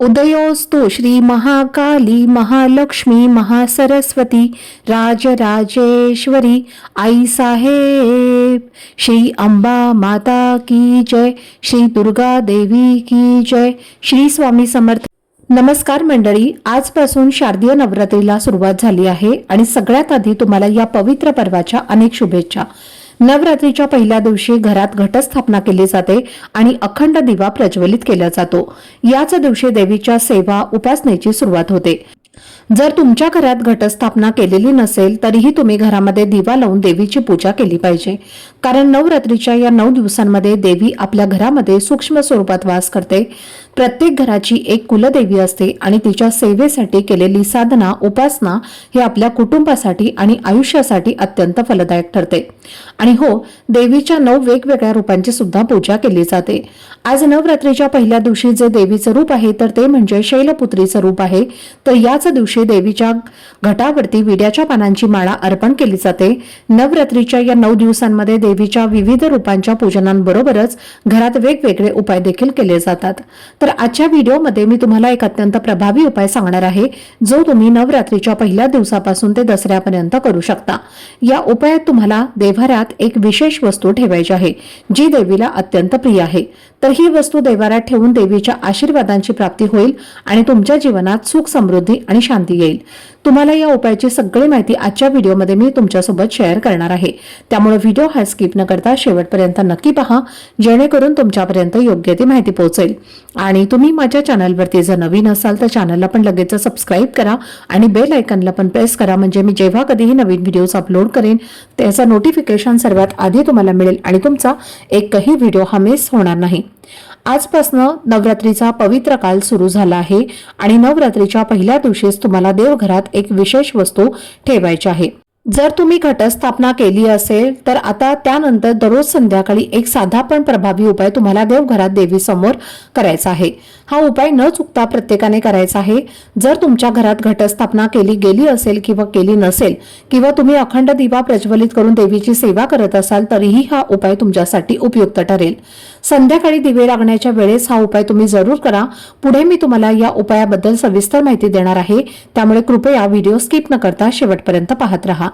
उदयोस्तु श्री महाकाली महालक्ष्मी महासरस्वती राजराजेश्वरी आई साहेब श्री अंबा माता की जय। श्री दुर्गा देवी की जय। श्री स्वामी समर्थ। नमस्कार मंडळी आजपासून शारदीय नवरात्रीला सुरुवात झाली आहे आणि सगळ्यात आधी तुम्हाला या पवित्र पर्वाच्या अनेक शुभेच्छा. नवरात्रीच्या पहिल्या दिवशी घरात घटस्थापना केली जाते आणि अखंड दिवा प्रज्वलित केला जातो. याच दिवशी देवीच्या सेवा उपासनेची सुरुवात होते. जर तुमच्या घरात घटस्थापना केलेली नसेल तरीही तुम्ही घरामध्ये दिवा लावून देवीची पूजा केली पाहिजे. कारण नवरात्रीच्या या नऊ दिवसांमध्ये देवी आपल्या घरामध्ये सूक्ष्म स्वरूपात वास करते. प्रत्येक घराची एक कुलदेवी असते आणि तिच्या सेवेसाठी केलेली साधना उपासना हे आपल्या कुटुंबासाठी आणि आयुष्यासाठी अत्यंत फलदायक ठरते. आणि हो देवीच्या नऊ वेगवेगळ्या रूपांची सुद्धा पूजा केली जाते. आज नवरात्रीच्या पहिल्या दिवशी जे देवीचं रूप आहे तर ते म्हणजे शैलपुत्रीचं रूप आहे. तर याच दिवशी देवीच्या घटावरती विड्याच्या पानांची माळा अर्पण केली जाते. नवरात्रीच्या या नऊ दिवसांमध्ये देवीच्या विविध रूपांच्या पूजनांबरोबरच घरात वेगवेगळे उपाय देखील केले जातात. तर आजच्या व्हिडिओमध्ये मी तुम्हाला एक अत्यंत प्रभावी उपाय सांगणार आहे जो तुम्ही नवरात्रीच्या पहिल्या दिवसापासून ते दसऱ्यापर्यंत करू शकता. या उपायात तुम्हाला देव्हाऱ्यात एक विशेष वस्तू ठेवायची आहे जी देवीला अत्यंत प्रिय आहे. तर ही वस्तू देवाऱ्यात ठेवून देवीच्या आशीर्वादांची प्राप्ती होईल आणि तुमच्या जीवनात सुख समृद्धी आणि शांती येईल. तुम्हाला या उपायाची सगळी माहिती आजच्या व्हिडिओमध्ये मी तुमच्यासोबत शेअर करणार आहे. त्यामुळे व्हिडिओ हा स्किप न करता शेवटपर्यंत नक्की पहा जेणेकरून तुमच्यापर्यंत योग्य ती माहिती पोहोचेल. आणि तुम्ही माझ्या चॅनलवरती जर नवीन असाल तर चॅनलला पण लगेच सबस्क्राईब करा आणि बेल आयकनला पण प्रेस करा म्हणजे मी जेव्हा कधीही नवीन व्हिडिओज अपलोड करेन त्याचं नोटिफिकेशन सर्वात आधी तुम्हाला मिळेल आणि तुमचा एकही व्हिडिओ हा मिस होणार नाही. आजपासनं नवरात्रीचा पवित्र काल सुरू झाला आहे आणि नवरात्रीच्या पहिल्या दिवशीच तुम्हाला देवघरात एक विशेष वस्तू ठेवायची आहे. जर तुम्ही घटस्थापना केली असेल तर आता त्यानंतर दररोज संध्याकाळी एक साधा पण प्रभावी उपाय तुम्हाला देवघरात देवीसमोर करायचा आहे. हा उपाय न चुकता प्रत्येकाने करायचा आहे. जर तुमच्या घरात घटस्थापना केली गेली असेल किंवा केली नसेल किंवा तुम्ही अखंड दिवा प्रज्वलित करून देवीची सेवा करत असाल तरीही हा उपाय तुमच्यासाठी उपयुक्त ठरेल. संध्याकाळी दिवे लागण्याच्या वेळेस हा उपाय तुम्ही जरूर करा. पुढे मी तुम्हाला या उपायाबद्दल सविस्तर माहिती देणार आहे. त्यामुळे कृपया व्हिडिओ स्किप न करता शेवटपर्यंत पाहत रहा.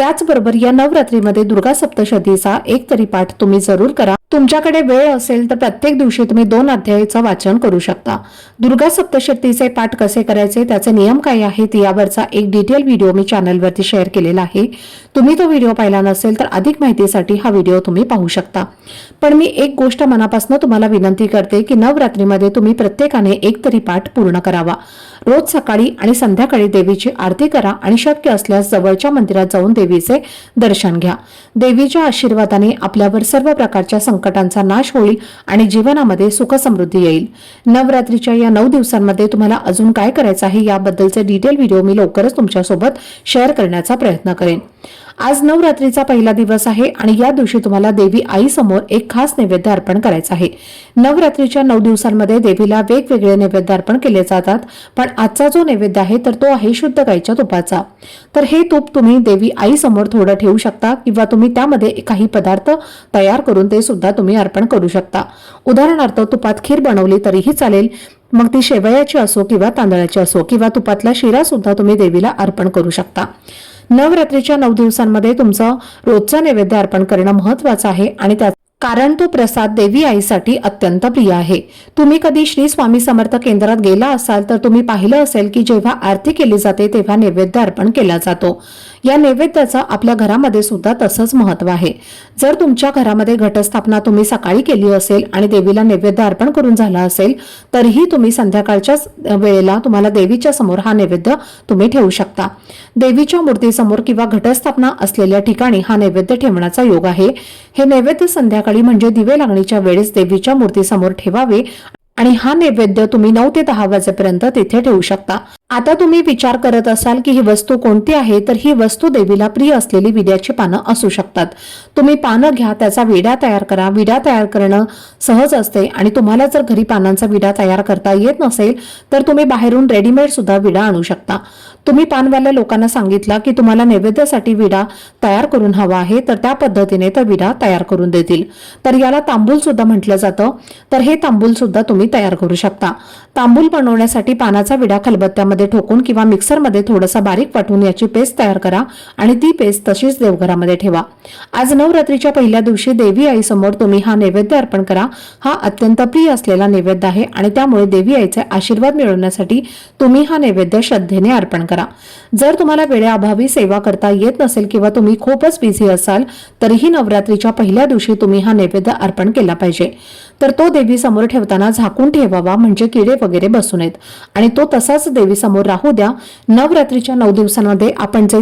त्याचबरोबर या नवरात्रीमध्ये दुर्गा सप्तशतीचा एक तरी पाठ तुम्ही जरूर करा. तुमच्याकडे वेळ असेल तर प्रत्येक दिवशी तुम्ही दोन अध्यायाचं वाचन करू शकता. दुर्गा सप्तशतीचे पाठ कसे करायचे त्याचे नियम काय आहेत यावरचा एक डिटेल व्हिडिओ मी चॅनलवरती शेअर केलेला आहे. तुम्ही तो व्हिडिओ पाहिला नसेल तर अधिक माहितीसाठी हा व्हिडिओ तुम्ही पाहू शकता. पण मी एक गोष्ट मनापासून तुम्हाला विनंती करते की नवरात्रीमध्ये तुम्ही प्रत्येकाने एक तरी पाठ पूर्ण करावा. रोज सकाळी आणि संध्याकाळी देवीची आरती करा आणि शक्य असल्यास जवळच्या मंदिरात जाऊन देवी देवीचे दर्शन घ्या. देवीच्या आशीर्वादाने आपल्यावर सर्व प्रकारच्या संकटांचा नाश होईल आणि जीवनामध्ये सुख समृद्धी येईल. नवरात्रीच्या या नऊ दिवसांमध्ये तुम्हाला अजून काय करायचं आहे याबद्दलचे डिटेल व्हिडिओ मी लवकरच तुमच्यासोबत शेअर करण्याचा प्रयत्न करेन. आज नवरात्रीचा पहिला दिवस आहे आणि या दिवशी तुम्हाला देवी आई समोर एक खास नैवेद्य अर्पण करायचं आहे. नवरात्रीच्या नऊ दिवसांमध्ये देवीला वेगवेगळे नैवेद्य अर्पण केले जातात पण आजचा जो नैवेद्य आहे तर तो आहे शुद्ध गाईच्या तुपाचा. तर हे तूप तुम्ही देवी आई समोर थोडं ठेवू शकता किंवा तुम्ही त्यामध्ये काही पदार्थ तयार करून ते सुद्धा तुम्ही अर्पण करू शकता. उदाहरणार्थ तुपात खीर बनवली तरीही चालेल. मग ती शेवयाची असो किंवा तांदळाची असो किंवा तुपातला शिरा सुद्धा तुम्ही देवीला अर्पण करू शकता. नवरात्रीच्या नऊ दिवसांमध्ये तुमचं रोजचं नैवेद्य अर्पण करणं महत्वाचं आहे आणि त्या कारण तो प्रसाद देवी आईसाठी अत्यंत प्रिय आहे. तुम्ही कधी श्री स्वामी समर्थ केंद्रात गेला असाल तर तुम्ही पाहिलं असेल की जेव्हा आरती केली जाते तेव्हा नैवेद्य अर्पण केला जातो. या नैवेद्याचं आपल्या घरामध्ये सुद्धा तसंच महत्त्व आहे. जर तुमच्या घरामध्ये घटस्थापना तुम्ही सकाळी केली असेल आणि देवीला नैवेद्य अर्पण करून झालं असेल तरीही तुम्ही संध्याकाळच्याच वेळेला तुम्हाला देवीच्या समोर हा नैवेद्य तुम्ही ठेवू शकता. देवीच्या मूर्तीसमोर किंवा घटस्थापना असलेल्या ठिकाणी हा नैवेद्य ठेवण्याचा योग आहे. हे नैवेद्य संध्याकाळ म्हणजे दिवे लागणीच्या वेळेस देवीच्या मूर्तीसमोर ठेवावे आणि हा नैवेद्य तुम्ही नऊ ते दहा वाजेपर्यंत तिथे ठेवू शकता. आता तुम्ही विचार करत असाल की ही वस्तू कोणती आहे तर ही वस्तू देवीला प्रिय असलेली विड्याची पानं असू शकतात. तुम्ही पानं घ्या त्याचा विडा तयार करा. विडा तयार करणं सहज असते आणि तुम्हाला जर घरी पानांचा विडा तयार करता येत नसेल तर तुम्ही बाहेरून रेडीमेड सुद्धा विडा आणू शकता. तुम्ही पानवाल्या लोकांना सांगितला की तुम्हाला नैवेद्यासाठी विडा तयार करून हवा आहे तर त्या पद्धतीने तर विडा तयार करून देतील. तर याला तांबूल सुद्धा म्हटलं जातं. तर हे तांबूल सुद्धा तुम्ही तयार करू शकता. तांबूल बनवण्यासाठी पानाचा विडा खलबत्त्यामध्ये ठोकून किंवा मिक्सरमध्ये थोडासा बारीक वाटून याची पेस्ट तयार करा आणि ती पेस्ट तशीच देवघरामध्ये ठेवा. आज नवरात्रीच्या पहिल्या दिवशी देवी आईसमोर तुम्ही हा नैवेद्य अर्पण करा. हा अत्यंत प्रिय असलेला नैवेद्य आहे आणि त्यामुळे देवी आईचे आशीर्वाद मिळवण्यासाठी तुम्ही हा नैवेद्य श्रद्धेने अर्पण करा. जर तुम्हाला वेळेअभावी सेवा करता येत नसेल किंवा तुम्ही खूपच बिझी असाल तरीही नवरात्रीच्या पहिल्या दिवशी तुम्ही हा नैवेद्य अर्पण केला पाहिजे. तर तो देवी समोर ठेवताना झाकून ठेवावा म्हणजे किडे वगैरे बसू नयेत. आणि तो तसाच देवी समोर समोर राहू द्या. नवरात्रीच्या नऊ दिवसांमध्ये आपण जे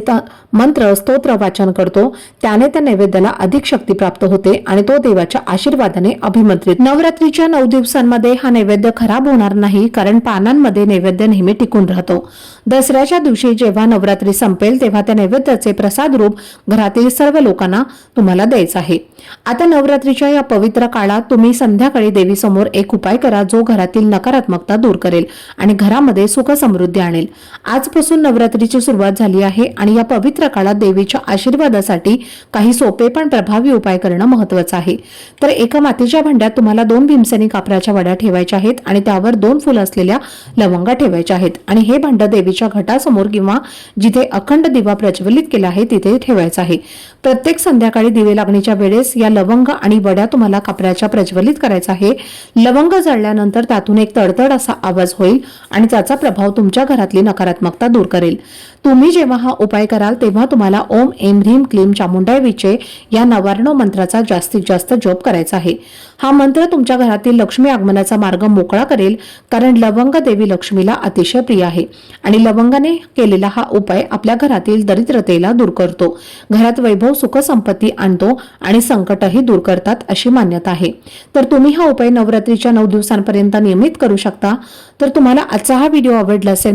मंत्र स्तोत्र वाचन करतो त्याने त्या नैवेद्याला अधिक शक्ती प्राप्त होते आणि तो देवाच्या आशीर्वादाने अभिमंत्रित. नवरात्रीच्या नऊ दिवसांमध्ये हा नैवेद्य खराब होणार नाही कारण पानांमध्ये नैवेद्य नेहमी टिकून राहतो. दसऱ्याच्या दिवशी जेव्हा नवरात्री संपेल तेव्हा त्या नैवेद्याचे प्रसाद रूप घरातील सर्व लोकांना तुम्हाला द्यायचं आहे. आता नवरात्रीच्या या पवित्र काळात तुम्ही संध्याकाळी देवीसमोर एक उपाय करा जो घरातील नकारात्मकता दूर करेल आणि घरामध्ये सुख समृद्धी समृद्धी आणेल. आजपासून नवरात्रीची सुरुवात झाली आहे आणि या पवित्र काळात देवीच्या आशीर्वादासाठी काही सोपे पण प्रभावी उपाय करणं महत्वाचं आहे. तर एका मातीच्या भांड्यात तुम्हाला दोन भीमसेनी कापराच्या वड्या ठेवायच्या आहेत आणि त्यावर दोन फुलं असलेल्या लवंगा ठेवायच्या आहेत. आणि हे भांड देवीच्या घटासमोर किंवा जिथे अखंड दिवा प्रज्वलित केला आहे तिथे ठेवायचं आहे. प्रत्येक संध्याकाळी दिवे लागणीच्या वेळेस या लवंग आणि वड्या तुम्हाला कापराच्या प्रज्वलित करायचा आहे. लवंग जळल्यानंतर त्यातून एक तडतड असा आवाज होईल आणि त्याचा प्रभाव तुमच्या घरातली नकारात्मकता दूर करेल. तुम्ही जेव्हा हा उपाय कराल तेव्हा तुम्हाला ओम एम ह्रीम क्लीम चामुंडाय विचे या नवार्ण मंत्राचा जास्तीत जास्त जप करायचा आहे. हा मंत्र तुमच्या घरातील लक्ष्मी आगमनाचा मार्ग मोकळा करेल कारण लवंग देवी लक्ष्मीला अतिशय प्रिय आहे आणि लवंगाने केलेला हा उपाय आपल्या घरातील दरिद्रतेला दूर करतो. घरात वैभव सुख संपत्ती आणतो आणि संकटही दूर करतात अशी मान्यता आहे. तर तुम्ही हा उपाय नवरात्रीच्या नऊ दिवसांपर्यंत नियमित करू शकता. तर तुम्हाला आजचा हा व्हिडिओ आवडला असेल